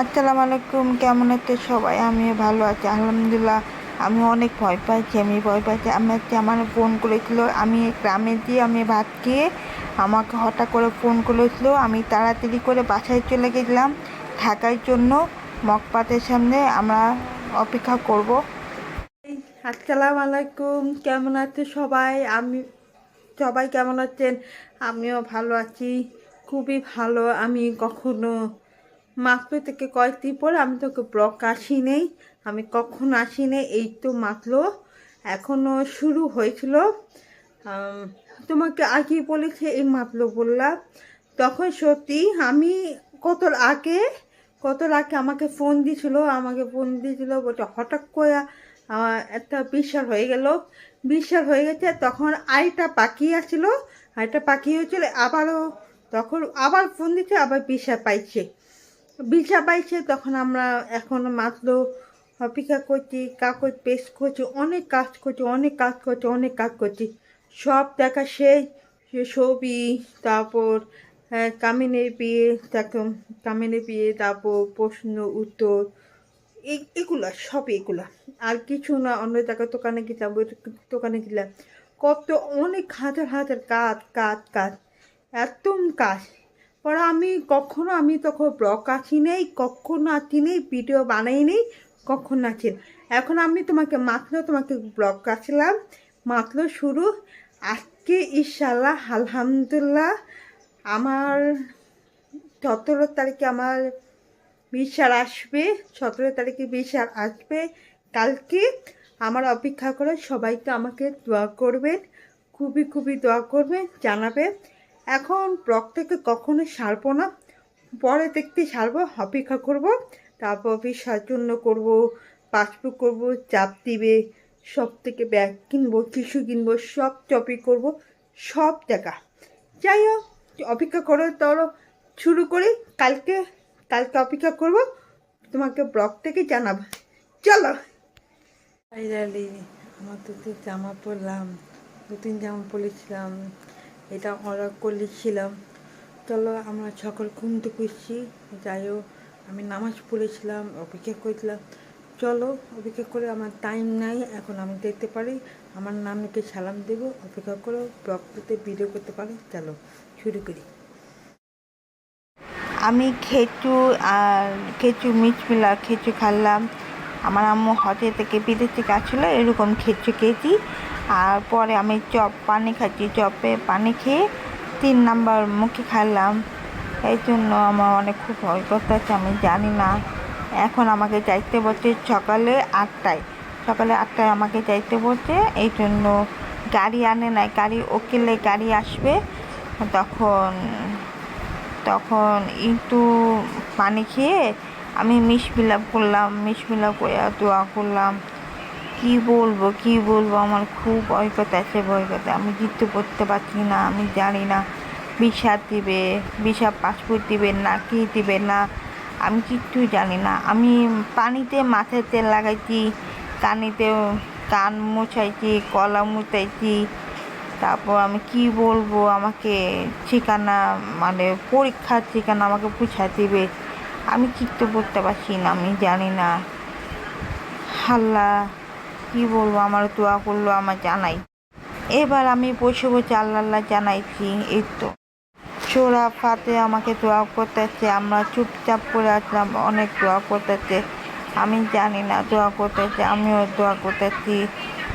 আসসালামু আলাইকুম, কেমন আছে সবাই? আমি ভালো আছি, আলহামদুলিল্লাহ। আমি অনেক ভয় পাইছি আমি ভয় পাইছি আমি হচ্ছে আমার ফোন করেছিল, আমি গ্রামে দিয়ে আমি ভাত খেয়ে আমাকে হঠাৎ করে ফোন করেছিল, আমি তাড়াতাড়ি করে বাসায় চলে গেছিলাম। থাকার জন্য মকপাতের সামনে আমরা অপেক্ষা করব। আসসালামু আলাইকুম, কেমন আছে সবাই? আমি, সবাই কেমন আছেন? আমিও ভালো আছি, খুবই ভালো। আমি কখনো মাত্র থেকে কয়েকদিন পরে আমি তোকে ব্লক আসি নেই, আমি কখন আসি নেই, এই তো মাত্র এখনও শুরু হয়েছিল। তোমাকে আগে বলেছে এই মাত্র বললাম। তখন সত্যি আমি কত আগে কত আগে আমাকে ফোন দিয়েছিল, আমাকে ফোন দিয়েছিল বলছে, হঠাৎ করে একটা বিশ্বাস হয়ে গেল। বিশ্বাস হয়ে গেছে, তখন আইটা পাখি আসছিল আইটা পাখি হয়েছিল, আবারও তখন আবার ফোন দিচ্ছে আবার বিশ্বাস পাইছে। ভিসা পাইছে তখন আমরা এখন মাত্র অপেক্ষা করছি কাগজ পেস্ট করছি অনেক কাজ করছি অনেক কাজ করছি অনেক কাজ করছি। সব দেখা সেই ছবি তারপর হ্যাঁ, কামিনের বিয়ে তারপর কামিনের বিয়ে তারপর প্রশ্ন উত্তর এগুলা সব এগুলা। আর কিছু না অন্য জায়গায় দোকানে গেলাম দোকানে গেলাম। কত অনেক হাজার হাজার কাজ কাজ কাজ একদম কাজ। পরে আমি কখনো, আমি তখন ব্লগ আছি নেই, কখনো আছি নেই, ভিডিও বানাই নেই, কখনো না। এখন আমি তোমাকে, মাত্র তোমাকে ব্লগ আসলাম মাত্র শুরু। আজকে ইনশাল্লাহ আলহামদুলিল্লাহ, আমার সতেরো তারিখে আমার বিশাল আসবে, সতেরো তারিখে বিশাল আসবে। কালকে আমার অপেক্ষা করে সবাইকে আমাকে দোয়া করবেন, খুবই খুবই দোয়া করবেন জানাবে এখন ব্লগ থেকে কখনো সারবো না। পরে দেখতে সারবো, অপেক্ষা করব, তারপর বিশার জন্য করব, পাসবুক করব, চাপ দিবে, সব থেকে ব্যাগ কিনবো কিছু কিনবো, সব চপি করব, সব জায়গা যাই হোক, অপেক্ষা করো তোর শুরু করি, কালকে কালকে অপেক্ষা করব, তোমাকে ব্লগ থেকে জানাব। চলো। আমার দুটো জামা পরলাম দু তিন জামা পরেছিলাম। এটা অর্ডার করেছিলাম চলো আমরা সকাল ঘুম থেকে যাই হোক, আমি নামাজ পড়েছিলাম, অপেক্ষা করেছিলাম। চলো, অপেক্ষা করে আমার টাইম নাই, এখন আমি দেখতে পারি। আমার নামকে সালাম দেব, অপেক্ষা করে ব্লগ ভিডিও করতে পারি। চলো, শুরু করি। আমি খেচু আর খেচু মিচমিলা খেচু খাল্লাম আমার আম্মু হজে থেকে বিদেশ থেকে আসছিল এরকম খেচু খেয়েছি। আর পরে আমি চপ পানি খাচ্ছি, চপে পানি খেয়ে তিন নাম্বার মুখে খাইলাম। এই জন্য আমার অনেক খুব ভয় করতেছে, আমি জানি না। এখন আমাকে চাইতে বলছে সকালে আটটায়। সকালে আটটায় আমাকে চাইতে বলছে, এই জন্য গাড়ি আনে নাই, গাড়ি ওকেলে গাড়ি আসবে। তখন তখন একটু পানি খেয়ে আমি মিশ বিলাপ করলাম মিশ বিলাপ করে দোয়া করলাম। কি বলব কি বলব? আমার খুব ভয় আছে ভয় করতে আমি জিততে করতে পারছি না, আমি জানি না। বিষাদ দিবে বিষা পাসপোর্ট দিবে না, কি দিবে না? আমি কিচ্ছু জানি না। আমি পানিতে মাথায় তেল লাগাইছি, কানিতে কান মুছাইছি, কলা মুছাইছি। তারপর আমি কি বলব? আমাকে ঠিকানা মানে পরীক্ষার ঠিকানা আমাকে পুছা দিবে। আমি কিচ্ছু করতে পারছি না, আমি জানি না। আল্লাহ। কি বলব? আমার দোয়া করল, আমার জানাই। এবার আমি বসে বসে আল্লাহ আল্লাহ জানাইছি, এই তো। চোরা ফাতে আমাকে দোয়া করতেছে, আমরা চুপচাপ করে আসলাম, অনেক দোয়া করতেছে। আমি জানি না দোয়া করতেছে, আমিও দোয়া করতেছি।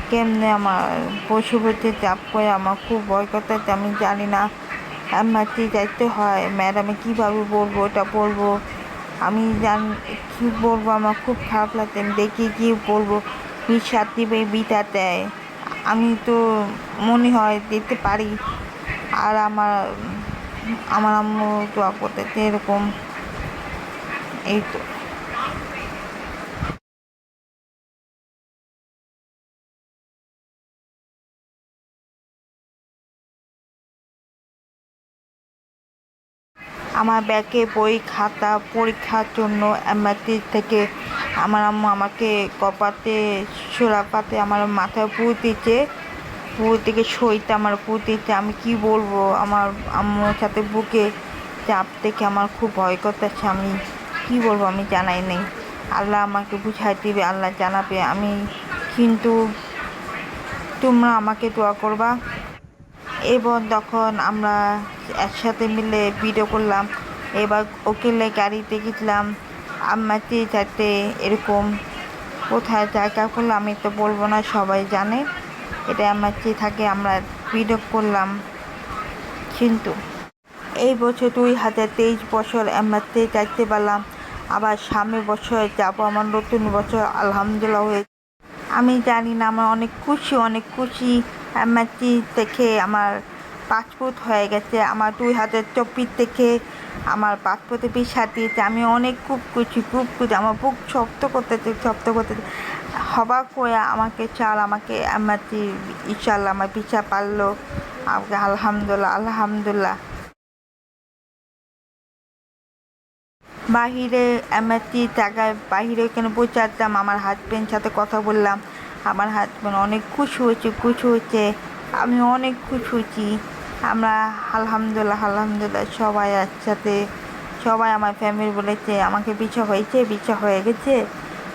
কেমনে আমার বসে চাপ করে আমার খুব ভয় করতেছে, আমি জানি না। এমার্জি যাইতে হয় ম্যাডামে কীভাবে বলব, ওটা বলব? আমি জান, কী বলব? আমার খুব খারাপ লাগছে, আমি দেখি কী বলব। বিশ্বাস দিবে বিটা দেয়। আমি তো মনে হয় দিতে পারি। আর আমার আমার আম্মু দোয়া করতেছে এরকম। এই তো। আমার ব্যাগে বই, খাতা, পরীক্ষার জন্য এমআরটি থেকে আমার আম্মু আমাকে কপাতে সোলাপাতে আমার মাথায় পু দিচ্ছে পু থেকে সইতে আমার, পু দিচ্ছে আমি কি বলব? আমার আম্মুর সাথে বুকে চাপ দেখে আমার খুব ভয় করতেছে। আমি কি বলব? আমি জানাই নেই। আল্লাহ আমাকে বুঝাই দিবে, আল্লাহ জানাবে। আমি কিন্তু তোমরা আমাকে দোয়া করবা। এবং তখন আমরা একসাথে মিলে ভিডিও করলাম, এবার ওকেলে গাড়িতে গেছিলাম আমাতে যাতে এরকম কোথায় জায়গা করল আমি তো বলব না, সবাই জানে। এটা আমার চেয়ে থাকে, আমরা ভিডিও করলাম কিন্তু। এই বছর দুই হাজার তেইশ বছর এমনিতে যাইতে পারলাম, আবার সামনের বছর যাব, আমার নতুন বছর আলহামদুলিল্লাহ হয়ে আমি জানি না, আমার অনেক খুশি অনেক খুশি। এমনিতে দেখে আমার পাসপোর্ট হয়ে গেছে, আমার দুই হাজার চব্বিশ থেকে আমার পাসপোর্টে বিশা দিয়েছে আমি অনেক খুব খুশি খুব খুশি, আমার বুক শক্ত করতে শক্ত করতে হবাক হয়ে আমাকে চাল, আমাকে এমনিতে ইনশাল্লাহ আমার বিছা পারল, আমাকে আলহামদুলিল্লাহ আলহামদুলিল্লাহ। বাহিরে এমএসি জায়গায় বাহিরে ওখানে পৌঁছাতাম? আমার হাজব্যান্ড সাথে কথা বললাম। আমার হাজব্যান্ড অনেক খুশি হয়েছে খুশি হয়েছে। আমি অনেক খুশি হয়েছি। আমরা আলহামদুলিল্লাহ আলহামদুলিল্লাহ সবাই একসাথে, সবাই আমার ফ্যামিলি বলেছে, আমাকে বিছা হয়েছে বিছা হয়ে গেছে,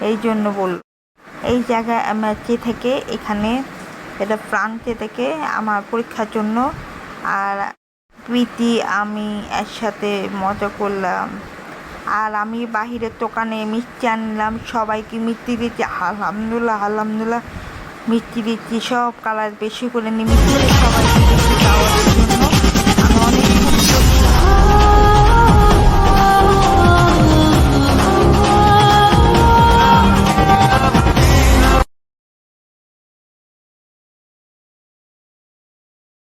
এই জন্য বল, এই জায়গায় এমএসি থেকে, এখানে, এটা প্রান্তে থেকে আমার পরীক্ষার জন্য, আর প্রীতি, আমি একসাথে মজা করলাম, আর আমি বাহিরের দোকানে মিষ্টি আনলাম, সবাইকে মিষ্টি দিচ্ছি আলহামদুলিল্লাহ আলহামদুলিল্লাহ, মিষ্টি দিচ্ছি সব কালার বেশি করে নিয়ে মিষ্টি সবাইকে দিচ্ছি দাওয়াত দিয়ে